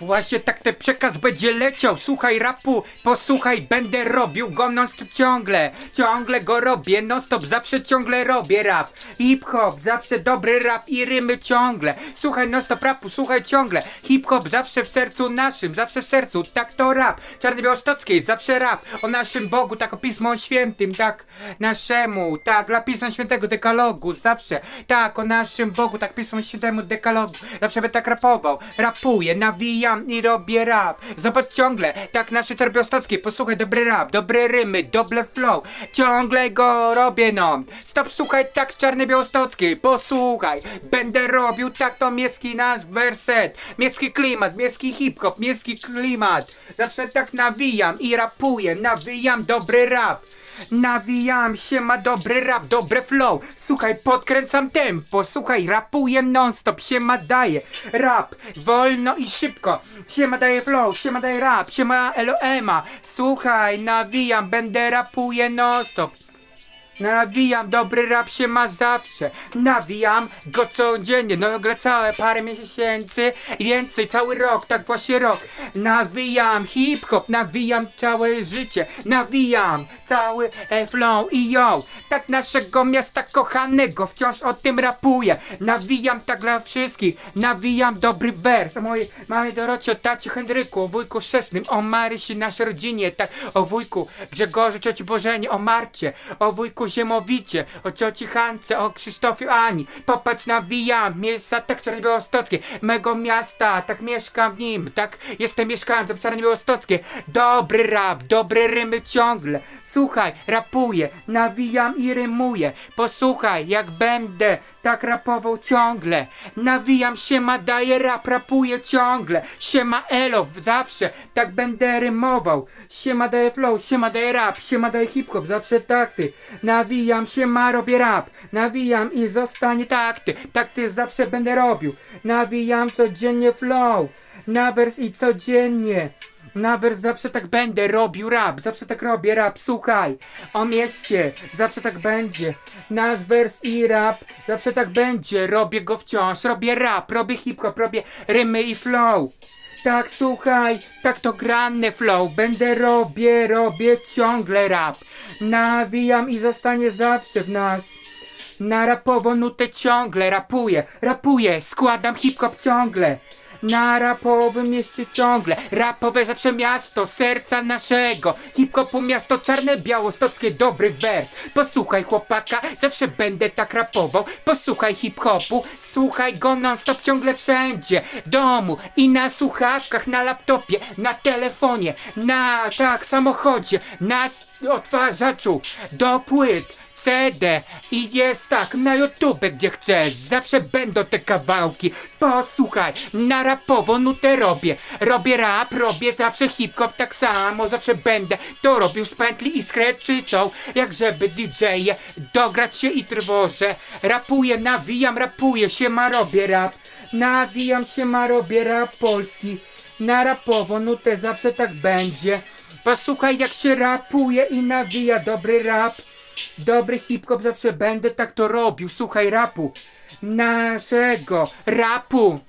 Właśnie tak ten przekaz będzie leciał. Słuchaj rapu, posłuchaj, będę robił go non stop ciągle. Ciągle go robię, non stop, zawsze ciągle robię rap. Hip hop, zawsze dobry rap i rymy ciągle. Słuchaj non stop rapu, słuchaj ciągle. Hip hop zawsze w sercu naszym, zawsze w sercu, tak to rap. Czarny Białostockiej, zawsze rap. O naszym Bogu, tak o Pismo Świętym, tak naszemu, tak dla Pisma Świętego dekalogu, zawsze. Tak o naszym Bogu, tak Pismo Świętemu dekalogu. Zawsze będę tak rapował, rapuję, nawijam i robię rap. Zobacz ciągle, tak nasze Czarbiostockie, posłuchaj, dobry rap, dobre rymy, dobre flow. Ciągle go robię, no. Stop, słuchaj, tak z Czarnej Białostockiej, posłuchaj. Będę robił tak to miejski nasz werset. Miejski klimat, miejski hip-hop, miejski klimat. Zawsze tak nawijam i rapuję, nawijam dobry rap. Nawijam się, ma dobry rap, dobre flow. Słuchaj, podkręcam tempo. Słuchaj, rapuję non-stop, się ma daje. Rap, wolno i szybko. Się ma daje flow, się ma daje rap Się ma Eloema Słuchaj, nawijam, będę rapuję non-stop Nawijam, dobry rap się ma zawsze. Nawijam go codziennie. No gra całe parę miesięcy Więcej, cały rok, tak właśnie rok. Nawijam hip-hop, nawijam całe życie. Nawijam cały e, flow i yo. Tak naszego miasta kochanego Wciąż o tym rapuję. Nawijam tak dla wszystkich. Nawijam dobry wers. O mojej mamie Dorocie, o tacie Henryku O wujku Szesnym, o Marysi, naszej rodzinie Tak, o wujku Grzegorzu, cioci Bożenie O Marcie, o wujku Ziemowicie O cioci Hance, o Krzysztofie Ani. Popatrz, nawijam Miejsca tak Czarne Białostockie Mego miasta, tak mieszkam w nim Tak, jestem mieszkańcem Czarne Białostockie Dobry rap, dobre rymy ciągle. Słuchaj, rapuję, nawijam i rymuję. Posłuchaj, jak będę tak rapował ciągle. Nawijam się, ma daję rap, rapuję ciągle. Siema elo, zawsze tak będę rymował. Siema daję flow, siema daję rap, siema daję hip-hop, zawsze takty Nawijam się, ma robię rap. Nawijam i zostanie takty Takty zawsze będę robił. Nawijam codziennie flow. Na wers i codziennie. Na wers zawsze tak będę robił rap, zawsze tak robię rap, słuchaj. O mieście, zawsze tak będzie. Nasz wers i rap, zawsze tak będzie. Robię go wciąż, robię rap, robię hip-hop, robię rymy i flow tak słuchaj, tak to grane flow. Będę robię, robię ciągle rap. Nawijam i zostanie zawsze w nas. Na rapową nutę ciągle rapuję, rapuję, składam hip-hop ciągle na rapowym mieście ciągle Rapowe zawsze miasto, serca naszego. Hip-hopu miasto czarne, białostockie, dobry wers. Posłuchaj chłopaka, zawsze będę tak rapował. Posłuchaj hip-hopu, słuchaj go non-stop ciągle wszędzie. W domu i na słuchawkach, na laptopie, na telefonie Na tak, samochodzie, na odtwarzaczu Do płyt CD i jest tak na YouTube, gdzie chcesz. Zawsze będą te kawałki. Posłuchaj, na rapowo nutę robię. Robię rap, robię zawsze hip-hop tak samo. Zawsze będę to robił z pętli i z krzyczą. Jak żeby DJ-e dograć się i trwożę. Rapuję, nawijam, rapuję się, ma robię rap. Nawijam się, ma robię rap polski. Na rapowo nutę zawsze tak będzie. Posłuchaj jak się rapuje i nawija dobry rap. Dobry hip-hop zawsze będę tak to robił. Słuchaj rapu. Naszego rapu.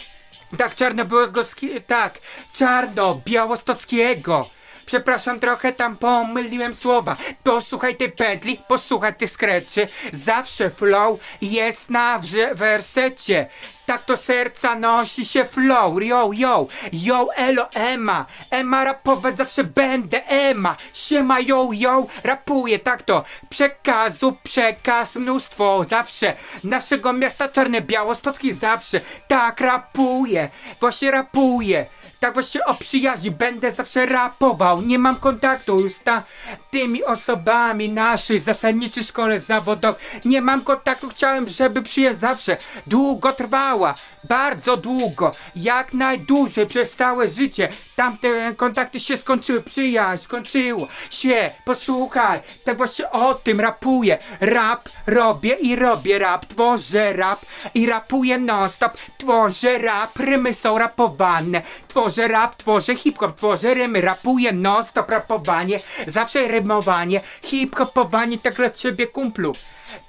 Tak, czarno-białostockiego, tak, czarno-białostockiego. Przepraszam, trochę tam pomyliłem słowa. Posłuchaj tej pętli, posłuchaj tych skreczy. Zawsze flow jest na wersecie. Tak to serca nosi się flow. Yo, yo, yo, elo, ema. Ema rapować zawsze będę, ema. Siema, yo, yo, rapuję, tak to. Przekazu, przekaz, mnóstwo, zawsze. Naszego miasta czarne, białostocki zawsze. Tak rapuję, właśnie rapuję. Tak właśnie o przyjaźni będę zawsze rapował Nie mam kontaktu już z ta, tymi osobami naszej zasadniczej szkole zawodowej. Nie mam kontaktu, chciałem, żeby przyjaźń zawsze. Długo trwała Bardzo długo, jak najdłużej przez całe życie. Tamte kontakty się skończyły, przyjaźń skończyło się. Posłuchaj, tak właśnie o tym rapuję. Rap robię i robię rap Tworzę rap i rapuję non stop Tworzę rap, rymy są rapowane. Tworzę tworzę rap, tworzę hip-hop, tworzę rymy, rapuję non-stop rapowanie, zawsze rymowanie, hip-hopowanie, tak dla ciebie kumplu.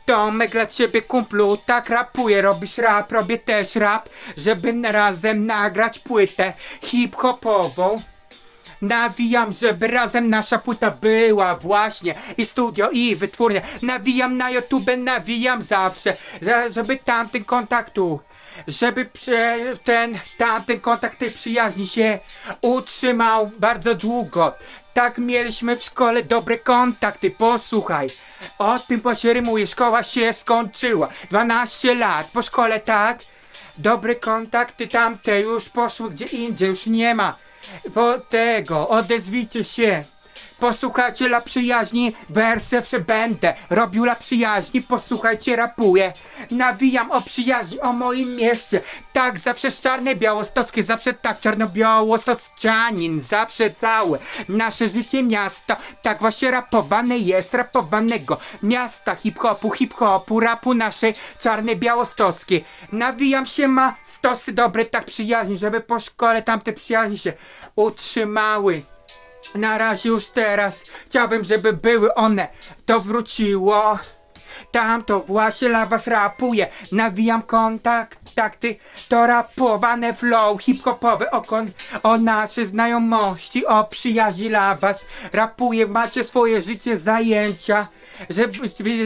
Tomek dla ciebie kumplu, tak rapuję, robisz rap, robię też rap, żeby razem nagrać płytę hip-hopową. Nawijam, żeby razem nasza płyta była właśnie i studio i wytwórnia. Nawijam na YouTube, nawijam zawsze, za- żeby tamten kontaktu, żeby prze, ten tamten kontakt tej przyjaźni się utrzymał bardzo długo. Tak mieliśmy w szkole dobre kontakty, posłuchaj. O tym właśnie rymuje, szkoła się skończyła. 12 lat po szkole, tak? Dobre kontakty tamte już poszły gdzie indziej, już nie ma. Po tego, odezwijcie się. Posłuchajcie la przyjaźni, wersy zawsze będę robił la przyjaźni, posłuchajcie rapuję. Nawijam o przyjaźni, o moim mieście. Tak, zawsze czarne białostockie, zawsze tak czarno-białostocjanin, zawsze całe. Nasze życie miasta, tak właśnie rapowane jest, rapowanego miasta hip-hopu, hip-hopu, rapu naszej czarne białostockie. Nawijam się ma stosy dobre, tak przyjaźni, żeby po szkole tamte przyjaźni się utrzymały. Na razie już teraz chciałbym, żeby były one. To wróciło. Tam to właśnie dla was rapuje. Nawijam kontakt, takty, to rapowane flow hip-hopowe o, kon, o znajomości, o przyjaźni dla was. Rapuję, macie swoje życie, zajęcia. Żeby,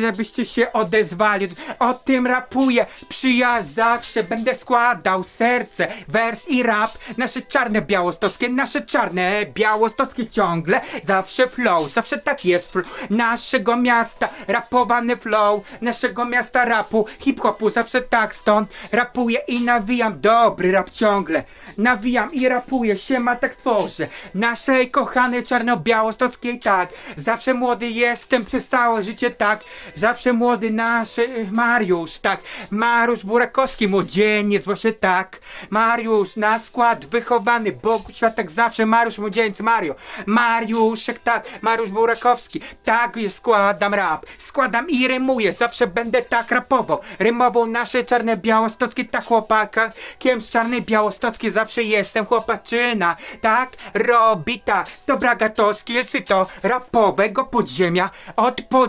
żebyście się odezwali. O tym rapuję. Przyjaźń zawsze będę składał serce, wers i rap. Nasze czarne białostockie, nasze czarne białostockie ciągle. Zawsze flow, zawsze tak jest flow. Naszego miasta, rapowany flow. Naszego miasta rapu, hip-hopu, zawsze tak stąd. Rapuję i nawijam dobry rap ciągle. Nawijam i rapuję, siema tak tworzę. Naszej kochanej czarno-białostockiej tak. Zawsze młody jestem przez życie tak. Zawsze młody nasz y, Mariusz tak. Mariusz Burakowski, młodzieniec właśnie tak. Mariusz na skład wychowany, Bogu światek zawsze Mariusz młodzieniec Mario. Mariuszek tak, Mariusz Burakowski. Tak jest, składam rap. Składam i rymuję, zawsze będę tak rapował. Rymował nasze czarne białostockie, tak chłopaka. Kiem z czarnej białostockiej zawsze jestem chłopaczyna. Tak robi tak. Dobra gatowski jest to rapowego podziemia. Od podziemia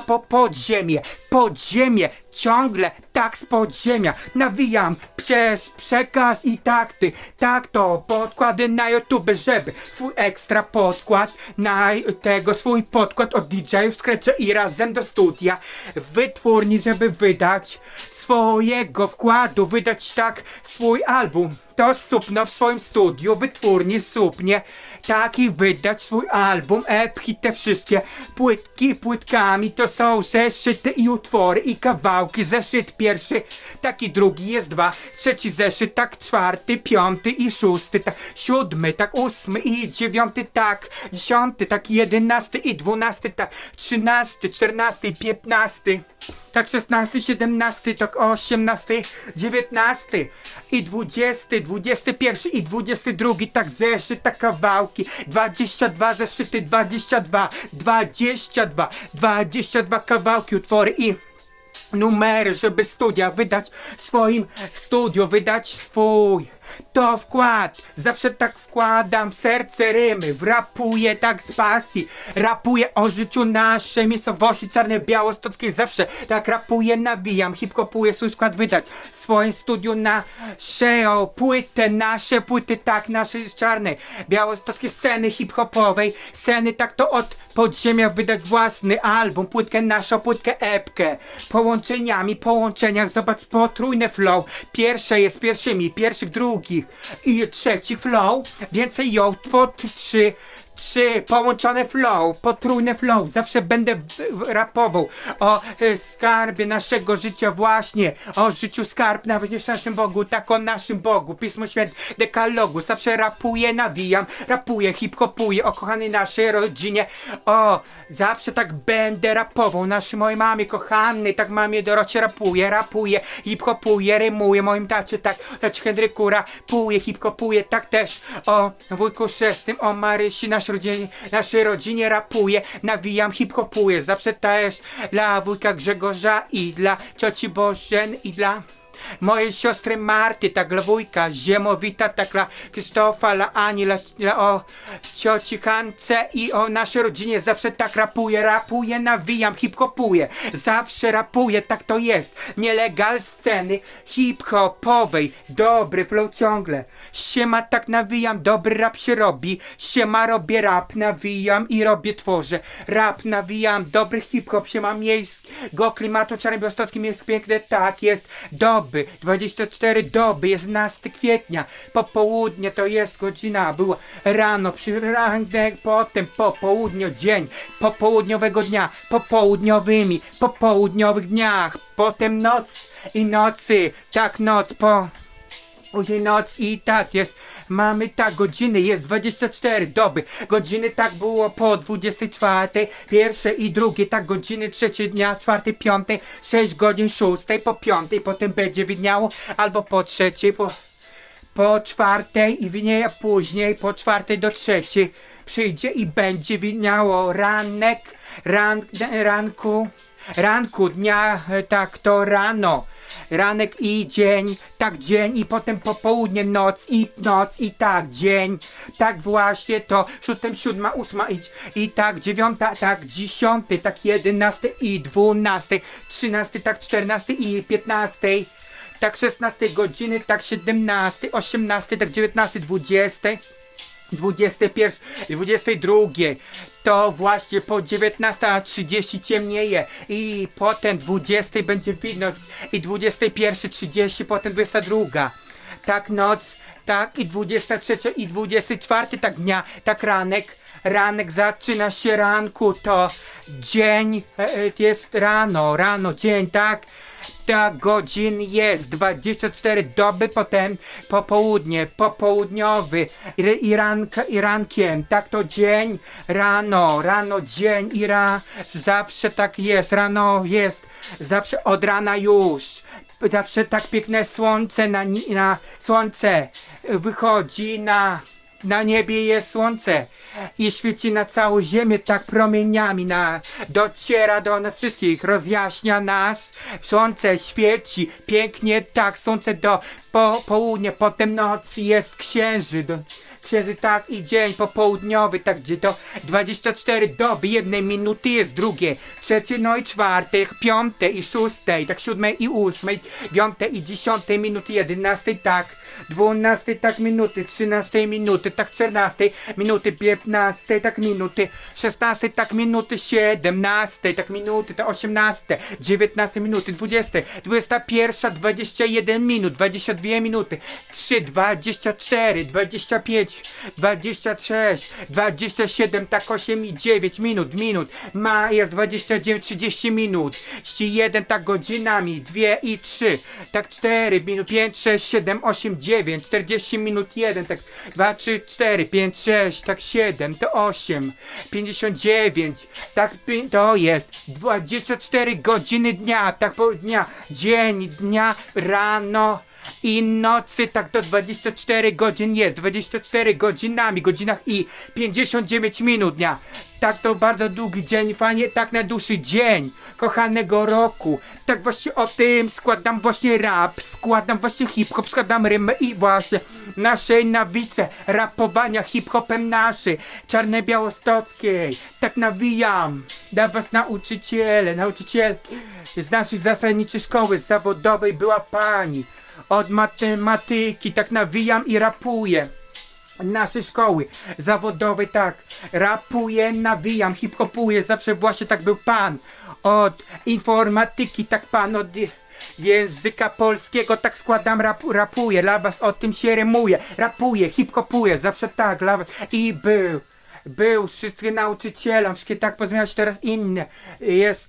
po podziemie. Podziemie ciągle tak z podziemia. Nawijam przez przekaz i takty. Tak to podkłady na YouTube, żeby swój ekstra podkład na tego swój podkład od DJ-ów skręcę i razem do studia wytwórni, żeby wydać swojego wkładu, wydać tak swój album. To supno w swoim studiu, wytwórni supnie, tak i wydać swój album, epki, te wszystkie płytki, płytkami, to są zeszyty i utwory i kawałki, zeszyt pierwszy, taki drugi jest dwa, trzeci zeszyt, tak czwarty, piąty i szósty, tak siódmy, tak ósmy i dziewiąty, tak dziesiąty, tak jedenasty i dwunasty, tak trzynasty, czternasty i piętnasty. Tak 16, 17, tak 18, 19 i 20, 21 i 22, tak zeszyt, tak kawałki, 22 zeszyty, 22, 22, 22 kawałki, utwory i numery, żeby studia wydać swoim studio, wydać swój. To wkład, zawsze tak wkładam w serce rymy, wrapuję tak z pasji, rapuję o życiu naszej miejscowości. Czarnej białostockiej, zawsze tak rapuję, nawijam, hip-hopuję swój skład wydać. W swoim studiu na szeo, płytę, nasze płyty, tak, naszej czarnej białostockiej sceny hip-hopowej, sceny tak to od podziemia wydać własny album, płytkę naszą, płytkę epkę, połączeniami, połączeniach, zobacz, potrójne flow, pierwsze jest pierwszymi, pierwszych drugich i trzecich flow, więcej ją, trzy, trzy połączone flow, potrójne flow, zawsze będę rapował o e, skarbie naszego życia właśnie, o życiu skarb na naszym Bogu, tak o naszym Bogu, Pismo Święte, dekalogu, zawsze rapuję, nawijam, rapuję, hip-hopuję o kochanej naszej rodzinie, o, zawsze tak będę rapował, naszej mojej mamie kochanej, tak mamie Dorocie rapuję, rapuję, hip-hopuję, rymuję, moim tacie, tak, tacie Henryku rapuję, hip-hopuję, tak też o wujku chrzestnym, o Marysi, naszej rodzinie, naszej rodzinie rapuję, nawijam, hip-hopuję, zawsze też dla wujka Grzegorza i dla cioci Bożen i dla Mojej siostry Marty, tak dla wujka, Ziemowita, tak dla Krzysztofa, dla Ani, dla, dla o cioci Hance i o naszej rodzinie zawsze tak rapuję, rapuję, nawijam, hip-hopuję, zawsze rapuję, tak to jest. Nielegal sceny hip-hopowej, dobry flow ciągle. Siema tak nawijam, dobry rap się robi, siema robię rap, nawijam i robię, tworzę. Rap nawijam, dobry hip-hop, siema miejskiego klimatu czarnobiałostockim jest piękne, tak jest. Doby, 24 doby, jest 11 kwietnia, popołudnie to jest godzina, było rano, przyranek, potem popołudnio, dzień, popołudniowego dnia, popołudniowymi, popołudniowych dniach, potem noc i nocy, tak noc po... Później noc i tak jest. Mamy tak godziny, jest 24 doby. Godziny tak było po 24, pierwsze i drugie, tak godziny trzecie dnia, czwartej, piątej, 6 godzin, szóstej, po piątej, potem będzie widniało, albo po trzeciej, po, po czwartej i widnieje później, po czwartej do trzeciej przyjdzie i będzie widniało ranek, ran, ranku, ranku dnia, e, tak to rano. Ranek i dzień, tak dzień i potem popołudnie, noc i noc i tak dzień, tak właśnie to, szóstem, siódma, ósma i, i tak dziewiąta, tak dziesiąty, tak jedenasty i dwunasty, trzynasty, tak czternasty i piętnasty, tak 16 godziny, tak 17, 18, tak 19, 20. 21, 22 to właśnie po 19.30 ciemnieje i potem 20 będzie widno i 21.30 potem 22 tak noc tak i 23 i 24 tak dnia tak ranek ranek zaczyna się ranku to dzień e, e, jest rano rano dzień tak? Tak godzin jest 24 doby potem popołudnie popołudniowy i, ranka, i rankiem. Tak to dzień rano rano dzień i ra zawsze tak jest rano jest zawsze od rana już. Zawsze tak piękne słońce na, na słońce wychodzi na na niebie jest słońce i świeci na całą ziemię tak promieniami na dociera do nas wszystkich, rozjaśnia nas. Słońce świeci pięknie tak, słońce do po, południa, potem noc jest księżyc. Księżyc tak i dzień popołudniowy, tak gdzie to 24 doby, jednej minuty jest drugie, trzecie, no i czwarte, piąte i szóste, tak siódmej i ósmej, piąte i dziesiątej minuty, jedenastej tak, dwunastej tak minuty, trzynastej minuty, tak czternastej minuty, piętnastej tak minuty, szesnastej tak minuty, siedemnastej tak minuty, to osiemnaste, dziewiętnaste minuty, dwudzieste, dwudziesta pierwsza, dwadzieścia jeden minut, dwadzieścia dwie minuty, trzy, dwadzieścia cztery, dwadzieścia pięć, dwadzieścia sześć, dwadzieścia siedem, tak osiem i dziewięć minut, minut, ma jest dwadzieścia dziewięć, trzydzieści minut, trzydzieści jeden, tak godzinami, dwie i trzy, tak cztery minut, pięć, sześć, siedem, osiem, dziewięć, czterdzieści minut, jeden, tak dwa, trzy, cztery, pięć, sześć, tak siedem, to osiem, pięćdziesiąt dziewięć, tak pi- to jest dwadzieścia cztery godziny dnia, tak po dnia, dzień, dnia, rano, i nocy tak do 24 godzin jest, 24 godzinami, godzinach i 59 minut dnia. Tak to bardzo długi dzień, fajnie, tak najdłuższy dzień kochanego roku. Tak właśnie o tym składam właśnie rap, składam właśnie hip-hop, składam rymę i właśnie naszej nawice rapowania hip-hopem naszej, czarnej białostockiej. Tak nawijam dla was nauczyciele, nauczycielki z naszej zasadniczej szkoły zawodowej była pani od matematyki, tak nawijam i rapuję. Naszej szkoły zawodowej, tak, rapuję, nawijam, hip-hopuję, zawsze właśnie tak był pan. Od informatyki, tak pan od języka polskiego, tak składam, rap, rapuję, dla was o tym się rymuję, rapuję, hip-hopuję, zawsze tak, dla was. I był. Był, wszystkie nauczycielom, wszystkie tak pozmieniały się teraz inne. Jest,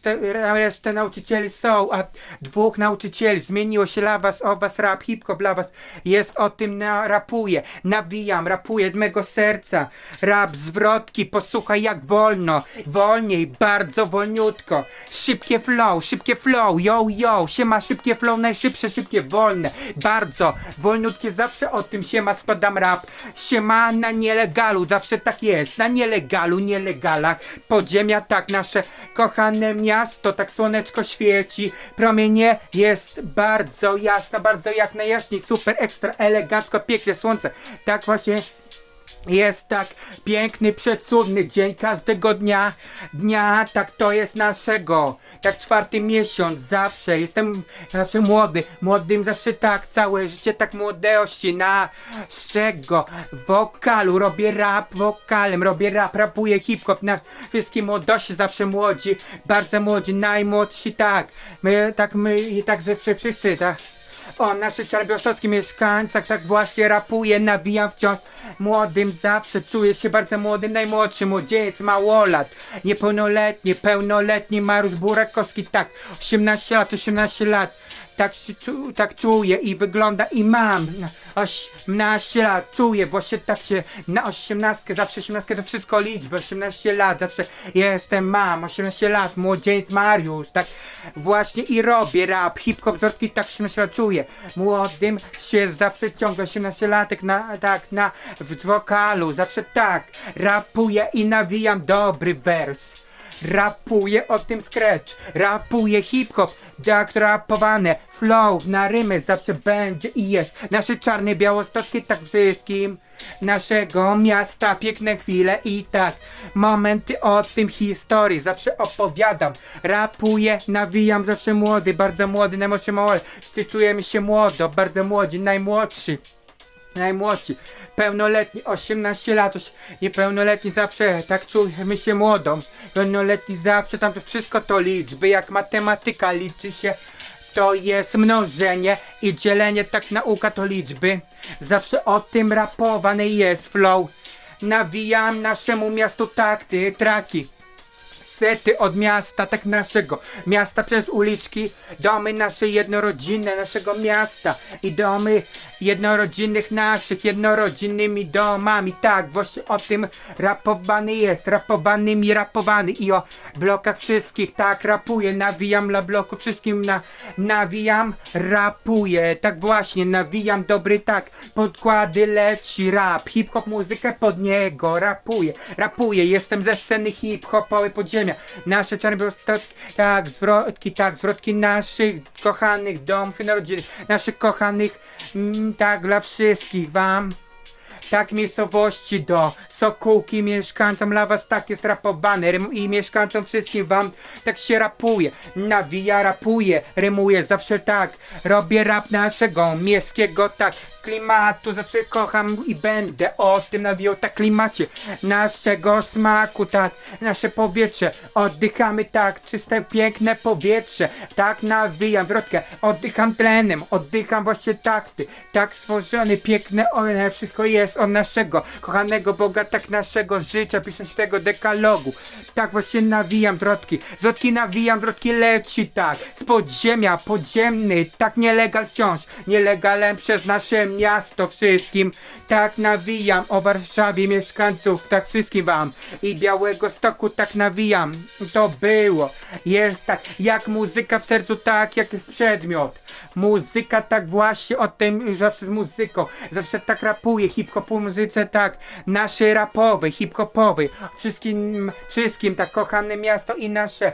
resztę nauczycieli są, a dwóch nauczycieli zmieniło się dla was, o was rap, hip-hop dla was jest o tym, na, rapuję, nawijam, rapuję mego serca. Rap, zwrotki, posłuchaj jak wolno, wolniej, bardzo wolniutko. Szybkie flow, szybkie flow, yo, yo, siema, szybkie flow, najszybsze, szybkie, wolne, bardzo, wolniutkie, zawsze o tym siema, składam rap. Siema na nielegalu, zawsze tak jest, na nielegalu, nielegalach. Podziemia, tak, nasze kochane miasto, tak słoneczko świeci. Promienie jest bardzo jasno, bardzo jak najjaśniej, super, ekstra, elegancko, piękne słońce. Tak właśnie jest tak piękny, przecudny dzień każdego dnia, dnia, tak to jest naszego, tak czwarty miesiąc, zawsze, jestem zawsze młody, młodym zawsze tak, całe życie tak młodości, naszego. Wokalu, robię rap wokalem, robię rap, rapuję hip-hop, na wszystkie młodości zawsze młodzi, bardzo młodzi, najmłodsi, tak, my, tak my i tak zawsze wszyscy, tak. O, naszy czarbiostocki mieszkańcach tak właśnie rapuje, nawijam wciąż. Młodym zawsze, czuję się bardzo młodym, najmłodszy młodzieniec, małolat, niepełnoletni, pełnoletni Mariusz Burakowski, tak, 18 lat, 18 lat, tak się czu, tak czuję i wygląda i mam. Na 18 lat, czuję, właśnie tak się na 18, zawsze 18 to wszystko liczby, 18 lat, zawsze jestem, mam. 18 lat, młodzieniec Mariusz, tak. Właśnie i robię rap, hip-hop, zwrotki, tak 18 lat czuję, młodym się zawsze ciągle 18 latek na, tak, na, w wokalu, zawsze tak, rapuję i nawijam dobry wers. Rapuję o tym scratch, rapuję hip-hop, tak rapowane, flow na rymy zawsze będzie i jest. Nasze czarne białostockie tak wszystkim naszego miasta, piękne chwile i tak momenty o tym historii zawsze opowiadam. Rapuję, nawijam zawsze młody, bardzo młody, najmłodszy mały, czujemy się młodo, bardzo młodzi, najmłodszy. Najmłodsi, pełnoletni, 18 lat, oś- niepełnoletni zawsze, tak czujemy się młodą. Pełnoletni zawsze, tam to wszystko to liczby, jak matematyka liczy się, to jest mnożenie i dzielenie, tak nauka to liczby. Zawsze o tym rapowany jest flow. Nawijam naszemu miastu takty, traki sety od miasta, tak naszego miasta przez uliczki, domy nasze jednorodzinne, naszego miasta i domy jednorodzinnych naszych, jednorodzinnymi domami, tak, właśnie o tym rapowany jest, rapowanymi rapowany i o blokach wszystkich, tak, rapuję, nawijam dla bloku wszystkim, na, nawijam, rapuję, tak właśnie, nawijam dobry tak, podkłady leci rap, hip-hop muzykę pod niego, rapuję, rapuję, jestem ze sceny hip-hopowej podziemia, nasze czarnobiałostocki, tak, zwrotki, tak, zwrotki naszych kochanych domów i narodzin, naszych kochanych, mm, tak, dla wszystkich wam. Tak, miejscowości do Sokółki, mieszkańcom dla was tak jest rapowane. Rym, i mieszkańcom wszystkim wam tak się rapuje, nawija, rapuje, rymuje zawsze tak, robię rap naszego miejskiego tak, klimatu zawsze kocham i będę o tym nawijał tak. Klimacie naszego smaku tak, nasze powietrze, oddychamy tak, czyste piękne powietrze, tak. Nawijam wrotkę, oddycham tlenem, oddycham właśnie takty, tak stworzony, piękne, one wszystko jest od naszego kochanego Boga, tak naszego życia, pisać tego dekalogu. Tak właśnie nawijam wrotki, wrotki nawijam, wrotki leci tak, z podziemia, podziemny, tak nielegal wciąż, nielegalem przez nasze miasto wszystkim, tak nawijam o Warszawie mieszkańców, tak wszystkim wam. I Białego Stoku tak nawijam, to było, jest tak, jak muzyka w sercu, tak jak jest przedmiot, muzyka tak właśnie o tym, zawsze z muzyką, zawsze tak rapuje, hip-hopu muzyce tak, naszej rapowej, hip-hopowej, wszystkim, wszystkim tak kochane miasto i nasze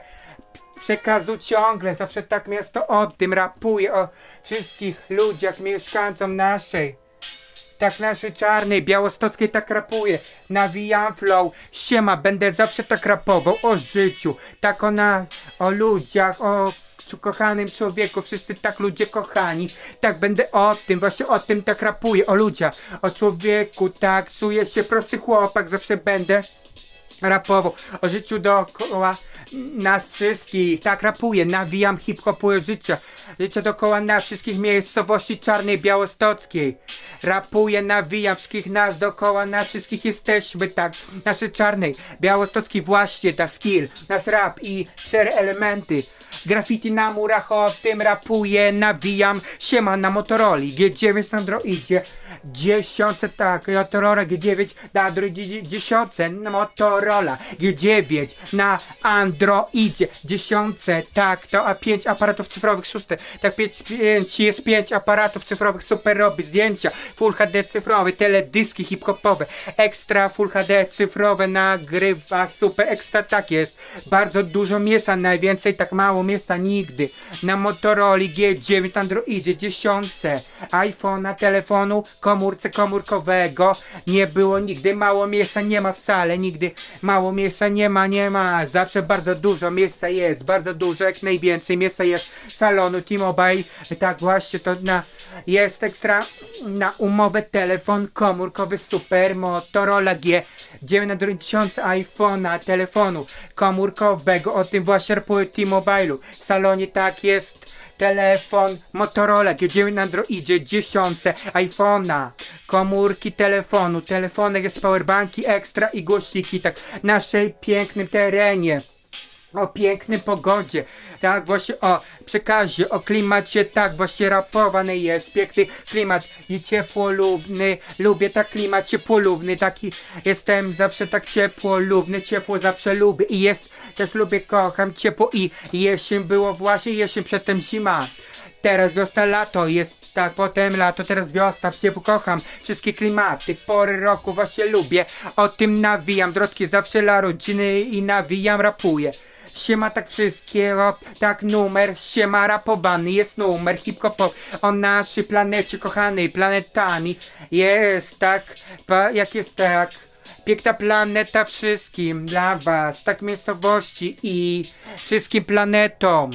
przekazu ciągle, zawsze tak miasto o tym rapuje, o wszystkich ludziach, mieszkańcom naszej. Tak naszej czarnej, białostockiej tak rapuje. Nawijam flow, siema, będę zawsze tak rapował o życiu, tak o na, o ludziach, o kochanym człowieku, wszyscy tak ludzie kochani, tak będę o tym, właśnie o tym tak rapuję, o ludziach, o człowieku, tak, czuję się prosty chłopak, zawsze będę rapował o życiu dookoła nas wszystkich. Tak rapuję, nawijam hip-hopuję życia. Życie dookoła nas wszystkich miejscowości czarnej białostockiej. Rapuję, nawijam wszystkich nas dookoła nas wszystkich jesteśmy tak. Nasze czarnej białostockiej właśnie ta skill, nasz rap i cztery elementy. Graffiti na murach, o tym rapuję, nawijam, siema na Motorola, G9 na Androidzie, dziesiątce, tak, Motorola G9 na Androidzie, dziesiątce, na Motorola. G9 na Androidzie, dziesiątce, tak, to a pięć aparatów cyfrowych, szóste, tak, pięć, pięć, jest pięć aparatów cyfrowych, super robi zdjęcia, Full HD cyfrowe, teledyski hip-hopowe, ekstra Full HD cyfrowe, nagrywa, super ekstra, tak jest, bardzo dużo miejsca, najwięcej, tak mało miejsca nigdy, na Motorola G9 Androidzie, dziesiątce, iPhone'a, telefonu, komórce komórkowego, nie było nigdy, mało miejsca nie ma wcale, nigdy, mało miejsca nie ma, nie ma, zawsze bardzo dużo miejsca jest, bardzo dużo, jak najwięcej miejsca jest salonu T-Mobile, tak właśnie to na, jest ekstra na umowę telefon komórkowy super Motorola G9 na 2000 iPhone'a, telefonu komórkowego, o tym właśnie rapuje W salonie tak jest. Telefon Motorola G9 na Androidzie, 10 iPhone'a, komórki telefonu, telefonek jest powerbanki ekstra i głośniki, tak w naszej pięknym terenie. O pięknym pogodzie, tak właśnie o przekazie, o klimacie, tak właśnie rapowany jest, piękny klimat i ciepłolubny, lubię tak klimat ciepłolubny, taki jestem zawsze tak ciepłolubny, ciepło zawsze lubię i jest, też lubię, kocham ciepło i jesień było właśnie jesień, przedtem zima, teraz wiosna, lato, jest tak, potem lato, teraz wiosna, ciepło kocham, wszystkie klimaty, pory roku właśnie lubię, o tym nawijam, drodki zawsze dla rodziny i nawijam, rapuję. Siema tak wszystkiego, tak numer, siema rapowany, jest numer hip-hopowy o naszej planecie kochanej, planetami, jest tak, pa, jak jest tak, piękna planeta wszystkim, dla was, tak miejscowości i wszystkim planetom,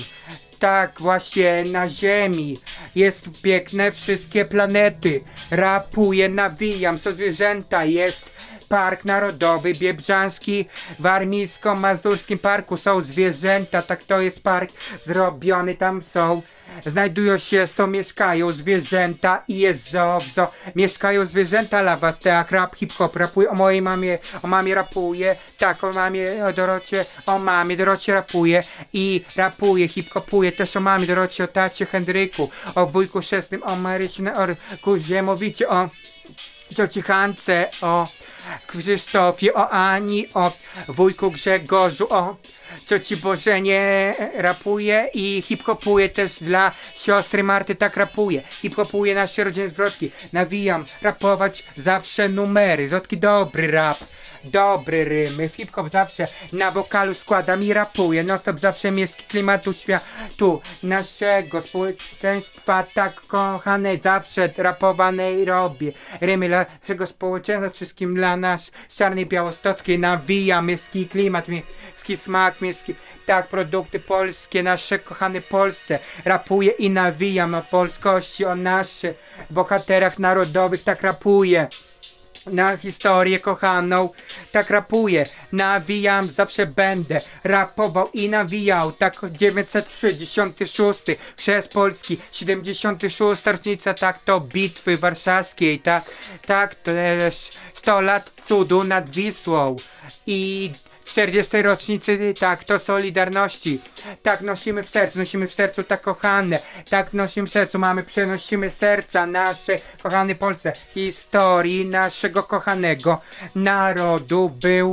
tak właśnie na Ziemi jest piękne wszystkie planety. Rapuję, nawijam, są zwierzęta, jest Park Narodowy Biebrzański w Warmińsko-Mazurskim Parku są zwierzęta, tak to jest park zrobiony, tam są znajdują się, są, mieszkają zwierzęta i jest zoo, zoo. mieszkają zwierzęta dla was, rap, hip-hop, rapuję o mojej mamie, o mamie rapuję, tak, o mamie, o Dorocie, o mamie, Dorocie rapuję i rapuję, hip-hopuję, też o mamie, Dorocie, o tacie Henryku, o wujku chrzestnym, o Marysi, o Kuzie, mówicie o cioci Hance, o Krzysztofie, o Ani, o wujku Grzegorzu, o cioci Bożenie rapuje i hip-hopuje też dla siostry Marty, tak rapuje. Hip-hopuje nasze rodziny zwrotki. Nawijam, rapować zawsze numery. Zwrotki dobry rap, dobry rymy. Hip-hop zawsze na wokalu składam i rapuję. Non stop zawsze miejski klimatu światu naszego społeczeństwa tak kochane zawsze rapowanej robię. Rymy dla naszego społeczeństwa, wszystkim dla nas czarnej białostockiej nawijam miejski klimat, miejski smak, tak, produkty polskie, nasze kochane Polsce. Rapuję i nawijam o polskości, o naszych bohaterach narodowych, tak rapuję. Na historię kochaną, tak rapuję, nawijam, zawsze będę rapował i nawijał, tak 966, przez Polski, 76 rocznica, tak to bitwy warszawskiej, tak, tak też 100 lat cudu nad Wisłą i 40 rocznicy, tak, to Solidarności. Tak nosimy w sercu, nosimy w sercu tak kochane. Tak nosimy w sercu, mamy, przenosimy serca nasze, kochane Polsce. Historii naszego kochanego narodu był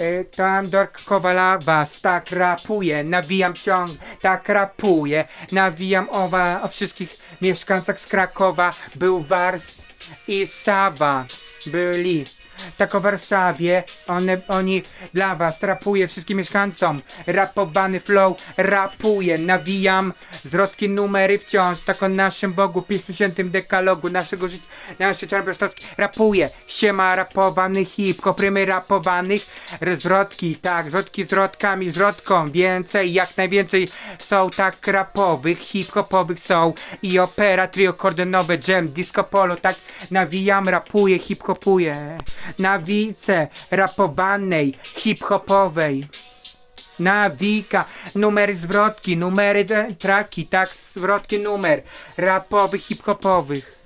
y, tam Dork Kowalawas, tak rapuje, nawijam ciąg, tak rapuje, nawijam owa, o wszystkich mieszkańcach z Krakowa, był Wars i Sawa, byli. Tak o Warszawie, one, oni dla was rapuje wszystkim mieszkańcom, rapowany flow, rapuje, nawijam, zwrotki numery wciąż, tak o naszym Bogu, Pismu Świętym Dekalogu, naszego życia, nasze czarnobrostowskie, rapuje, siema rapowany hip, koprymy rapowanych, zwrotki, tak, zwrotki zwrotkami, zwrotką, więcej, jak najwięcej. Są tak rapowych, hip-hopowych są. I opera, trio kordonowe, jam, disco polo, tak. Nawijam, rapuję, hip-hopuję, nawice rapowanej, hip-hopowej. Nawika, numery zwrotki, numery e, traki, tak, zwrotki numer, rapowych, hip-hopowych.